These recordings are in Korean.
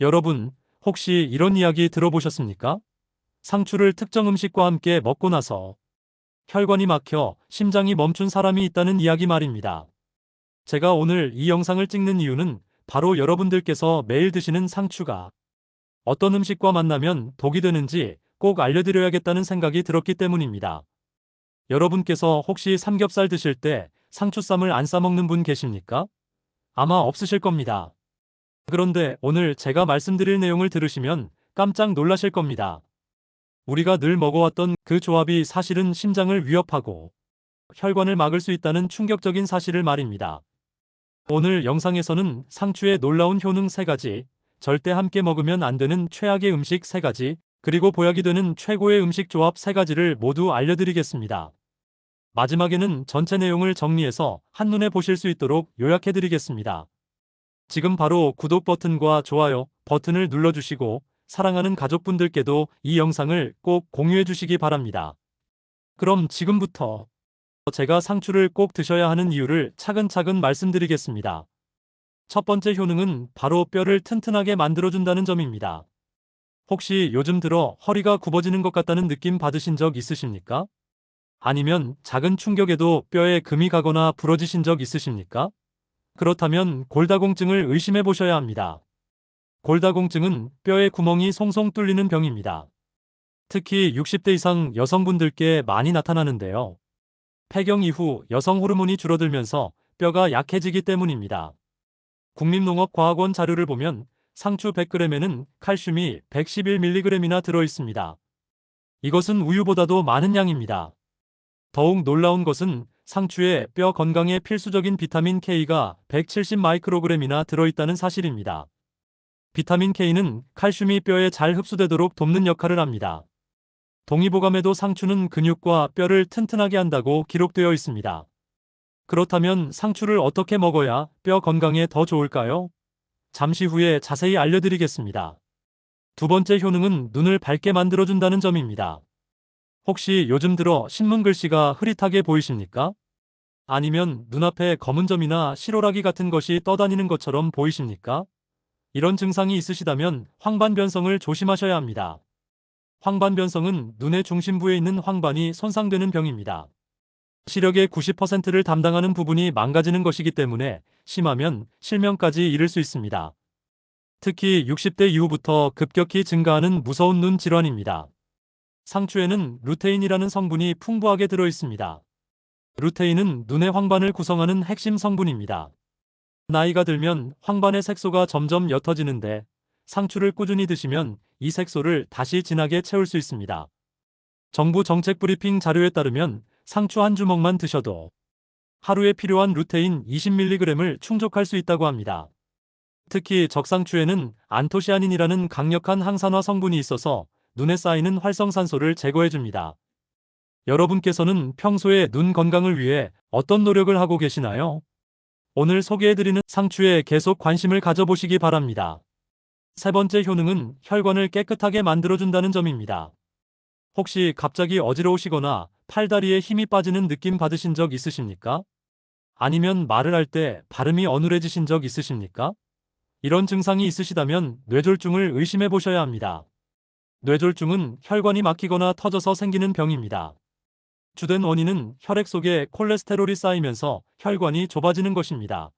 여러분, 혹시 이런 이야기 들어보셨습니까? 상추를 특정 음식과 함께 먹고 나서 혈관이 막혀 심장이 멈춘 사람이 있다는 이야기 말입니다. 제가 오늘 이 영상을 찍는 이유는 바로 여러분들께서 매일 드시는 상추가 어떤 음식과 만나면 독이 되는지 꼭 알려드려야겠다는 생각이 들었기 때문입니다. 여러분께서 혹시 삼겹살 드실 때 상추쌈을 안 싸먹는 분 계십니까? 아마 없으실 겁니다. 그런데 오늘 제가 말씀드릴 내용을 들으시면 깜짝 놀라실 겁니다. 우리가 늘 먹어왔던 그 조합이 사실은 심장을 위협하고 혈관을 막을 수 있다는 충격적인 사실을 말입니다. 오늘 영상에서는 상추의 놀라운 효능 3가지, 절대 함께 먹으면 안 되는 최악의 음식 3가지, 그리고 보약이 되는 최고의 음식 조합 3가지를 모두 알려드리겠습니다. 마지막에는 전체 내용을 정리해서 한눈에 보실 수 있도록 요약해드리겠습니다. 지금 바로 구독 버튼과 좋아요 버튼을 눌러주시고 사랑하는 가족분들께도 이 영상을 꼭 공유해 주시기 바랍니다. 그럼 지금부터 제가 상추를 꼭 드셔야 하는 이유를 차근차근 말씀드리겠습니다. 첫 번째 효능은 바로 뼈를 튼튼하게 만들어준다는 점입니다. 혹시 요즘 들어 허리가 굽어지는 것 같다는 느낌 받으신 적 있으십니까? 아니면 작은 충격에도 뼈에 금이 가거나 부러지신 적 있으십니까? 그렇다면 골다공증을 의심해 보셔야 합니다. 골다공증은 뼈에 구멍이 송송 뚫리는 병입니다. 특히 60대 이상 여성분들께 많이 나타나는데요. 폐경 이후 여성 호르몬이 줄어들면서 뼈가 약해지기 때문입니다. 국립농업과학원 자료를 보면 상추 100g에는 칼슘이 111mg이나 들어 있습니다. 이것은 우유보다도 많은 양입니다. 더욱 놀라운 것은 상추에 뼈 건강에 필수적인 비타민 K가 170 마이크로그램이나 들어있다는 사실입니다. 비타민 K는 칼슘이 뼈에 잘 흡수되도록 돕는 역할을 합니다. 동의보감에도 상추는 근육과 뼈를 튼튼하게 한다고 기록되어 있습니다. 그렇다면 상추를 어떻게 먹어야 뼈 건강에 더 좋을까요? 잠시 후에 자세히 알려드리겠습니다. 두 번째 효능은 눈을 밝게 만들어준다는 점입니다. 혹시 요즘 들어 신문 글씨가 흐릿하게 보이십니까? 아니면 눈앞에 검은 점이나 시로라기 같은 것이 떠다니는 것처럼 보이십니까? 이런 증상이 있으시다면 황반변성을 조심하셔야 합니다. 황반변성은 눈의 중심부에 있는 황반이 손상되는 병입니다. 시력의 90%를 담당하는 부분이 망가지는 것이기 때문에 심하면 실명까지 이를 수 있습니다. 특히 60대 이후부터 급격히 증가하는 무서운 눈 질환입니다. 상추에는 루테인이라는 성분이 풍부하게 들어 있습니다. 루테인은 눈의 황반을 구성하는 핵심 성분입니다. 나이가 들면 황반의 색소가 점점 옅어지는데 상추를 꾸준히 드시면 이 색소를 다시 진하게 채울 수 있습니다. 정부 정책 브리핑 자료에 따르면 상추 한 주먹만 드셔도 하루에 필요한 루테인 20mg을 충족할 수 있다고 합니다. 특히 적상추에는 안토시아닌이라는 강력한 항산화 성분이 있어서 눈에 쌓이는 활성산소를 제거해줍니다. 여러분께서는 평소에 눈 건강을 위해 어떤 노력을 하고 계시나요? 오늘 소개해드리는 상추에 계속 관심을 가져보시기 바랍니다. 세 번째 효능은 혈관을 깨끗하게 만들어준다는 점입니다. 혹시 갑자기 어지러우시거나 팔다리에 힘이 빠지는 느낌 받으신 적 있으십니까? 아니면 말을 할 때 발음이 어눌해지신 적 있으십니까? 이런 증상이 있으시다면 뇌졸중을 의심해 보셔야 합니다. 뇌졸중은 혈관이 막히거나 터져서 생기는 병입니다. 주된 원인은 혈액 속에 콜레스테롤이 쌓이면서 혈관이 좁아지는 것입니다.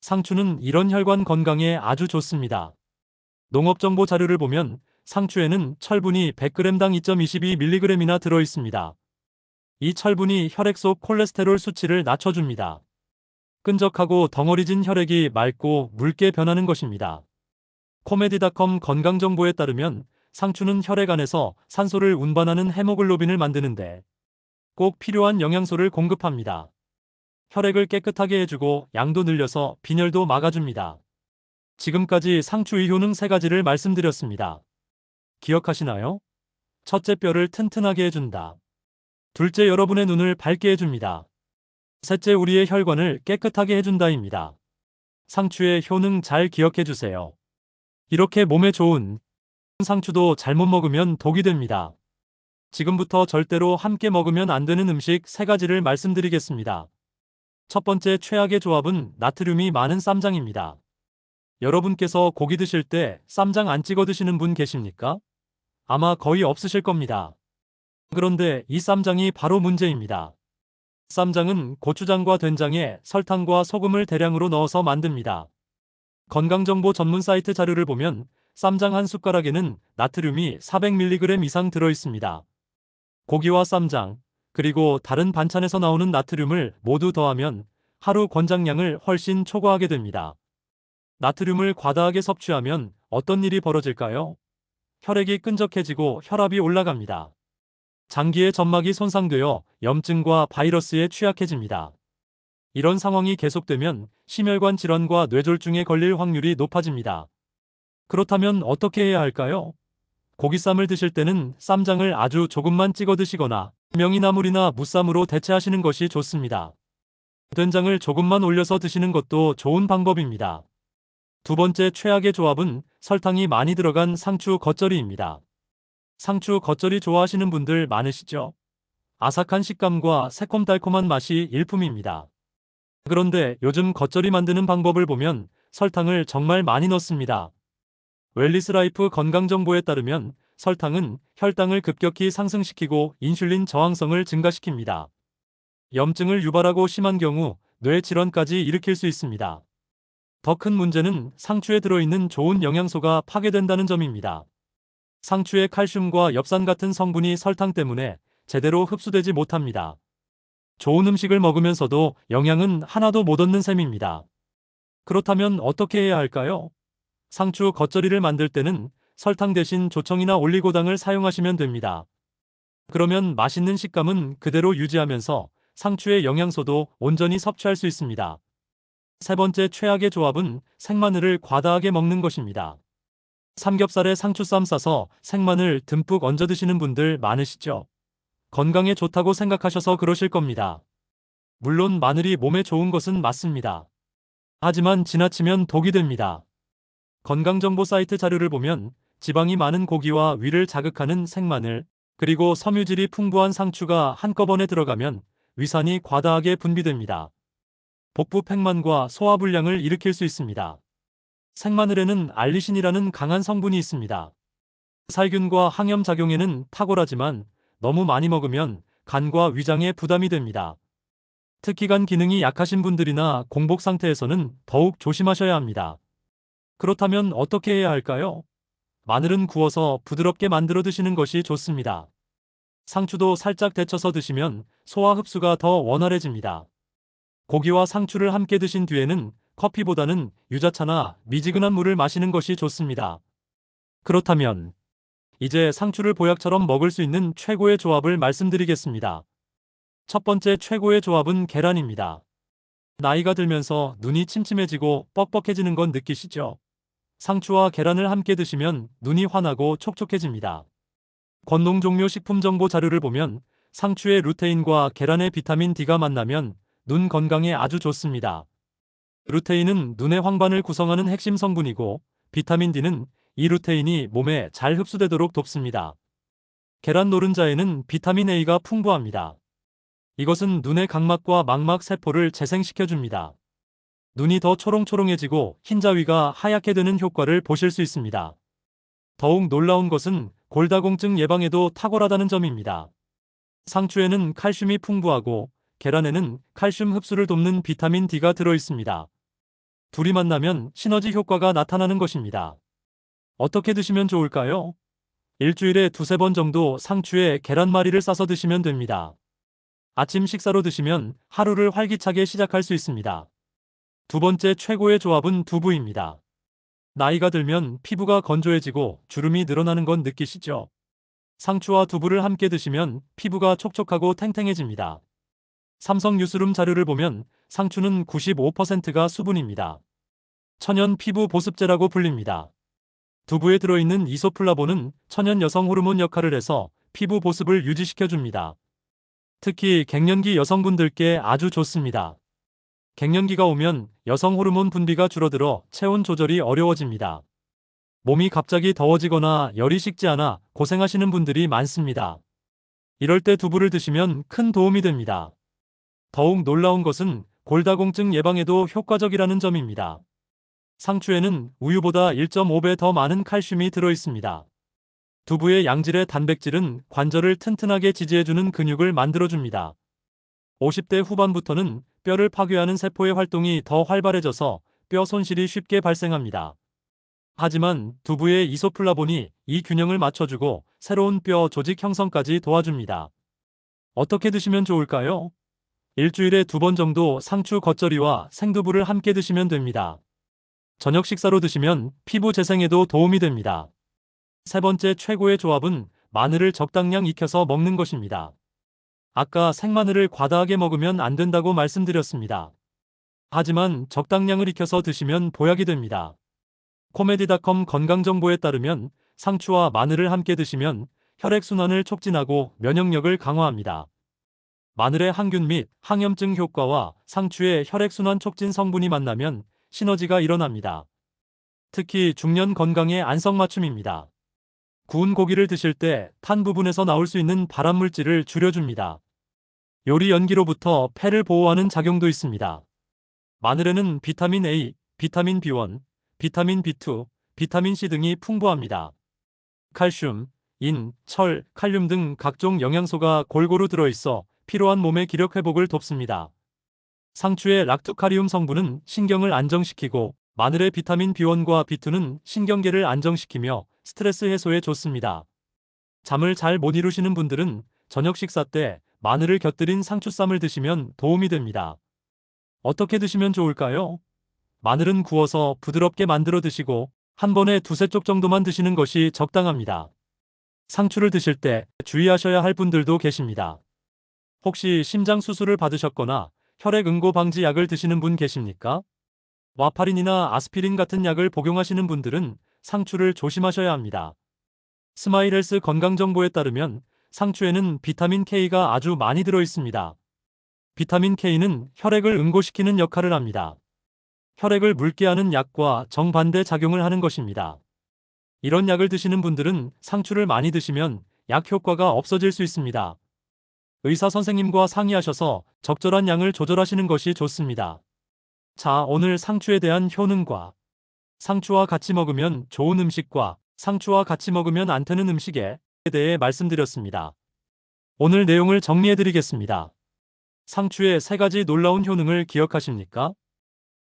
상추는 이런 혈관 건강에 아주 좋습니다. 농업정보 자료를 보면 상추에는 철분이 100g당 2.22mg이나 들어 있습니다. 이 철분이 혈액 속 콜레스테롤 수치를 낮춰줍니다. 끈적하고 덩어리진 혈액이 맑고 묽게 변하는 것입니다. 코메디닷컴 건강정보에 따르면 상추는 혈액 안에서 산소를 운반하는 헤모글로빈을 만드는데 꼭 필요한 영양소를 공급합니다. 혈액을 깨끗하게 해주고 양도 늘려서 빈혈도 막아줍니다. 지금까지 상추의 효능 3가지를 말씀드렸습니다. 기억하시나요? 첫째 뼈를 튼튼하게 해준다. 둘째 여러분의 눈을 밝게 해줍니다. 셋째 우리의 혈관을 깨끗하게 해준다입니다. 상추의 효능 잘 기억해주세요. 이렇게 몸에 좋은 상추도 잘못 먹으면 독이 됩니다. 지금부터 절대로 함께 먹으면 안 되는 음식 3가지를 말씀드리겠습니다. 첫 번째 최악의 조합은 나트륨이 많은 쌈장입니다. 여러분께서 고기 드실 때 쌈장 안 찍어 드시는 분 계십니까? 아마 거의 없으실 겁니다. 그런데 이 쌈장이 바로 문제입니다. 쌈장은 고추장과 된장에 설탕과 소금을 대량으로 넣어서 만듭니다. 건강정보 전문 사이트 자료를 보면 쌈장 한 숟가락에는 나트륨이 400mg 이상 들어 있습니다. 고기와 쌈장, 그리고 다른 반찬에서 나오는 나트륨을 모두 더하면 하루 권장량을 훨씬 초과하게 됩니다. 나트륨을 과다하게 섭취하면 어떤 일이 벌어질까요? 혈액이 끈적해지고 혈압이 올라갑니다. 장기의 점막이 손상되어 염증과 바이러스에 취약해집니다. 이런 상황이 계속되면 심혈관 질환과 뇌졸중에 걸릴 확률이 높아집니다. 그렇다면 어떻게 해야 할까요? 고기쌈을 드실 때는 쌈장을 아주 조금만 찍어 드시거나 명이나물이나 무쌈으로 대체하시는 것이 좋습니다. 된장을 조금만 올려서 드시는 것도 좋은 방법입니다. 두 번째 최악의 조합은 설탕이 많이 들어간 상추 겉절이입니다. 상추 겉절이 좋아하시는 분들 많으시죠? 아삭한 식감과 새콤달콤한 맛이 일품입니다. 그런데 요즘 겉절이 만드는 방법을 보면 설탕을 정말 많이 넣습니다. 웰리스 라이프 건강정보에 따르면 설탕은 혈당을 급격히 상승시키고 인슐린 저항성을 증가시킵니다. 염증을 유발하고 심한 경우 뇌 질환까지 일으킬 수 있습니다. 더 큰 문제는 상추에 들어있는 좋은 영양소가 파괴된다는 점입니다. 상추의 칼슘과 엽산 같은 성분이 설탕 때문에 제대로 흡수되지 못합니다. 좋은 음식을 먹으면서도 영양은 하나도 못 얻는 셈입니다. 그렇다면 어떻게 해야 할까요? 상추 겉절이를 만들 때는 설탕 대신 조청이나 올리고당을 사용하시면 됩니다. 그러면 맛있는 식감은 그대로 유지하면서 상추의 영양소도 온전히 섭취할 수 있습니다. 세 번째 최악의 조합은 생마늘을 과다하게 먹는 것입니다. 삼겹살에 상추쌈 싸서 생마늘 듬뿍 얹어 드시는 분들 많으시죠? 건강에 좋다고 생각하셔서 그러실 겁니다. 물론 마늘이 몸에 좋은 것은 맞습니다. 하지만 지나치면 독이 됩니다. 건강정보 사이트 자료를 보면 지방이 많은 고기와 위를 자극하는 생마늘, 그리고 섬유질이 풍부한 상추가 한꺼번에 들어가면 위산이 과다하게 분비됩니다. 복부 팽만과 소화불량을 일으킬 수 있습니다. 생마늘에는 알리신이라는 강한 성분이 있습니다. 살균과 항염 작용에는 탁월하지만 너무 많이 먹으면 간과 위장에 부담이 됩니다. 특히 간 기능이 약하신 분들이나 공복 상태에서는 더욱 조심하셔야 합니다. 그렇다면 어떻게 해야 할까요? 마늘은 구워서 부드럽게 만들어 드시는 것이 좋습니다. 상추도 살짝 데쳐서 드시면 소화 흡수가 더 원활해집니다. 고기와 상추를 함께 드신 뒤에는 커피보다는 유자차나 미지근한 물을 마시는 것이 좋습니다. 그렇다면 이제 상추를 보약처럼 먹을 수 있는 최고의 조합을 말씀드리겠습니다. 첫 번째 최고의 조합은 계란입니다. 나이가 들면서 눈이 침침해지고 뻑뻑해지는 건 느끼시죠? 상추와 계란을 함께 드시면 눈이 환하고 촉촉해집니다. 건농 종묘 식품 정보 자료를 보면 상추의 루테인과 계란의 비타민 D가 만나면 눈 건강에 아주 좋습니다. 루테인은 눈의 황반을 구성하는 핵심 성분이고 비타민 D는 이 루테인이 몸에 잘 흡수되도록 돕습니다. 계란 노른자에는 비타민 A가 풍부합니다. 이것은 눈의 각막과 망막 세포를 재생시켜줍니다. 눈이 더 초롱초롱해지고 흰자위가 하얗게 되는 효과를 보실 수 있습니다. 더욱 놀라운 것은 골다공증 예방에도 탁월하다는 점입니다. 상추에는 칼슘이 풍부하고 계란에는 칼슘 흡수를 돕는 비타민 D가 들어 있습니다. 둘이 만나면 시너지 효과가 나타나는 것입니다. 어떻게 드시면 좋을까요? 일주일에 두세 번 정도 상추에 계란말이를 싸서 드시면 됩니다. 아침 식사로 드시면 하루를 활기차게 시작할 수 있습니다. 두 번째 최고의 조합은 두부입니다. 나이가 들면 피부가 건조해지고 주름이 늘어나는 건 느끼시죠? 상추와 두부를 함께 드시면 피부가 촉촉하고 탱탱해집니다. 삼성 뉴스룸 자료를 보면 상추는 95%가 수분입니다. 천연 피부 보습제라고 불립니다. 두부에 들어있는 이소플라본은 천연 여성 호르몬 역할을 해서 피부 보습을 유지시켜줍니다. 특히 갱년기 여성분들께 아주 좋습니다. 갱년기가 오면 여성 호르몬 분비가 줄어들어 체온 조절이 어려워집니다. 몸이 갑자기 더워지거나 열이 식지 않아 고생하시는 분들이 많습니다. 이럴 때 두부를 드시면 큰 도움이 됩니다. 더욱 놀라운 것은 골다공증 예방에도 효과적이라는 점입니다. 상추에는 우유보다 1.5배 더 많은 칼슘이 들어 있습니다. 두부의 양질의 단백질은 관절을 튼튼하게 지지해주는 근육을 만들어줍니다. 50대 후반부터는 뼈를 파괴하는 세포의 활동이 더 활발해져서 뼈 손실이 쉽게 발생합니다. 하지만 두부의 이소플라본이 이 균형을 맞춰주고 새로운 뼈 조직 형성까지 도와줍니다. 어떻게 드시면 좋을까요? 일주일에 두 번 정도 상추 겉절이와 생두부를 함께 드시면 됩니다. 저녁 식사로 드시면 피부 재생에도 도움이 됩니다. 세 번째 최고의 조합은 마늘을 적당량 익혀서 먹는 것입니다. 아까 생마늘을 과다하게 먹으면 안 된다고 말씀드렸습니다. 하지만 적당량을 익혀서 드시면 보약이 됩니다. 코메디닷컴 건강정보에 따르면 상추와 마늘을 함께 드시면 혈액순환을 촉진하고 면역력을 강화합니다. 마늘의 항균 및 항염증 효과와 상추의 혈액순환 촉진 성분이 만나면 시너지가 일어납니다. 특히 중년 건강의 안성맞춤입니다. 구운 고기를 드실 때 탄 부분에서 나올 수 있는 발암물질을 줄여줍니다. 요리 연기로부터 폐를 보호하는 작용도 있습니다. 마늘에는 비타민 A, 비타민 B1, 비타민 B2, 비타민 C 등이 풍부합니다. 칼슘, 인, 철, 칼륨 등 각종 영양소가 골고루 들어있어 필요한 몸의 기력 회복을 돕습니다. 상추의 락토카리움 성분은 신경을 안정시키고 마늘의 비타민 B1과 B2는 신경계를 안정시키며 스트레스 해소에 좋습니다. 잠을 잘 못 이루시는 분들은 저녁 식사 때 마늘을 곁들인 상추쌈을 드시면 도움이 됩니다. 어떻게 드시면 좋을까요? 마늘은 구워서 부드럽게 만들어 드시고 한 번에 두세 쪽 정도만 드시는 것이 적당합니다. 상추를 드실 때 주의하셔야 할 분들도 계십니다. 혹시 심장 수술을 받으셨거나 혈액 응고 방지 약을 드시는 분 계십니까? 와파린이나 아스피린 같은 약을 복용하시는 분들은 상추를 조심하셔야 합니다. 스마일헬스 건강정보에 따르면 상추에는 비타민 K가 아주 많이 들어 있습니다. 비타민 K는 혈액을 응고시키는 역할을 합니다. 혈액을 묽게 하는 약과 정반대 작용을 하는 것입니다. 이런 약을 드시는 분들은 상추를 많이 드시면 약 효과가 없어질 수 있습니다. 의사 선생님과 상의하셔서 적절한 양을 조절하시는 것이 좋습니다. 자, 오늘 상추에 대한 효능과 상추와 같이 먹으면 좋은 음식과 상추와 같이 먹으면 안 되는 음식에 대해 말씀드렸습니다. 오늘 내용을 정리해 드리겠습니다. 상추의 세 가지 놀라운 효능을 기억하십니까?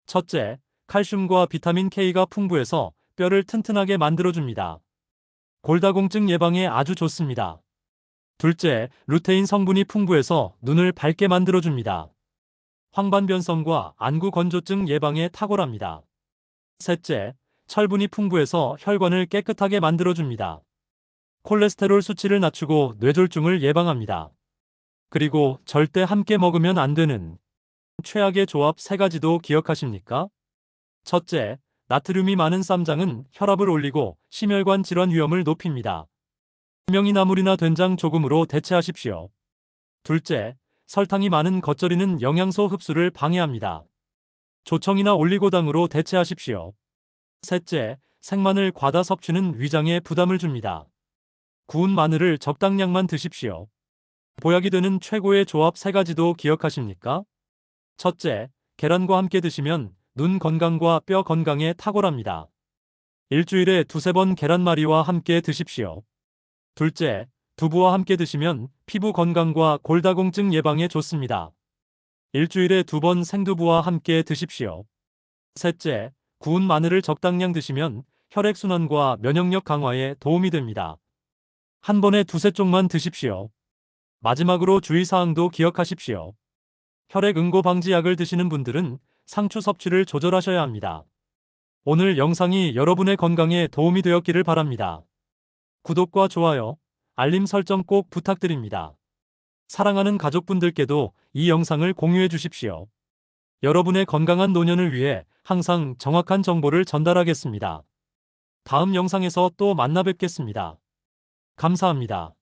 첫째, 칼슘과 비타민 K가 풍부해서 뼈를 튼튼하게 만들어줍니다. 골다공증 예방에 아주 좋습니다. 둘째, 루테인 성분이 풍부해서 눈을 밝게 만들어줍니다. 황반변성과 안구 건조증 예방에 탁월합니다. 셋째, 철분이 풍부해서 혈관을 깨끗하게 만들어줍니다. 콜레스테롤 수치를 낮추고 뇌졸중을 예방합니다. 그리고 절대 함께 먹으면 안 되는 최악의 조합 세 가지도 기억하십니까? 첫째, 나트륨이 많은 쌈장은 혈압을 올리고 심혈관 질환 위험을 높입니다. 명이나물이나 된장 조금으로 대체하십시오. 둘째, 설탕이 많은 겉절이는 영양소 흡수를 방해합니다. 조청이나 올리고당으로 대체하십시오. 셋째, 생마늘 과다 섭취는 위장에 부담을 줍니다. 구운 마늘을 적당량만 드십시오. 보약이 되는 최고의 조합 세 가지도 기억하십니까? 첫째, 계란과 함께 드시면 눈 건강과 뼈 건강에 탁월합니다. 일주일에 두세 번 계란말이와 함께 드십시오. 둘째, 두부와 함께 드시면 피부 건강과 골다공증 예방에 좋습니다. 일주일에 두 번 생두부와 함께 드십시오. 셋째, 구운 마늘을 적당량 드시면 혈액순환과 면역력 강화에 도움이 됩니다. 한 번에 두세 쪽만 드십시오. 마지막으로 주의사항도 기억하십시오. 혈액 응고 방지 약을 드시는 분들은 상추 섭취를 조절하셔야 합니다. 오늘 영상이 여러분의 건강에 도움이 되었기를 바랍니다. 구독과 좋아요, 알림 설정 꼭 부탁드립니다. 사랑하는 가족분들께도 이 영상을 공유해 주십시오. 여러분의 건강한 노년을 위해 항상 정확한 정보를 전달하겠습니다. 다음 영상에서 또 만나 뵙겠습니다. 감사합니다.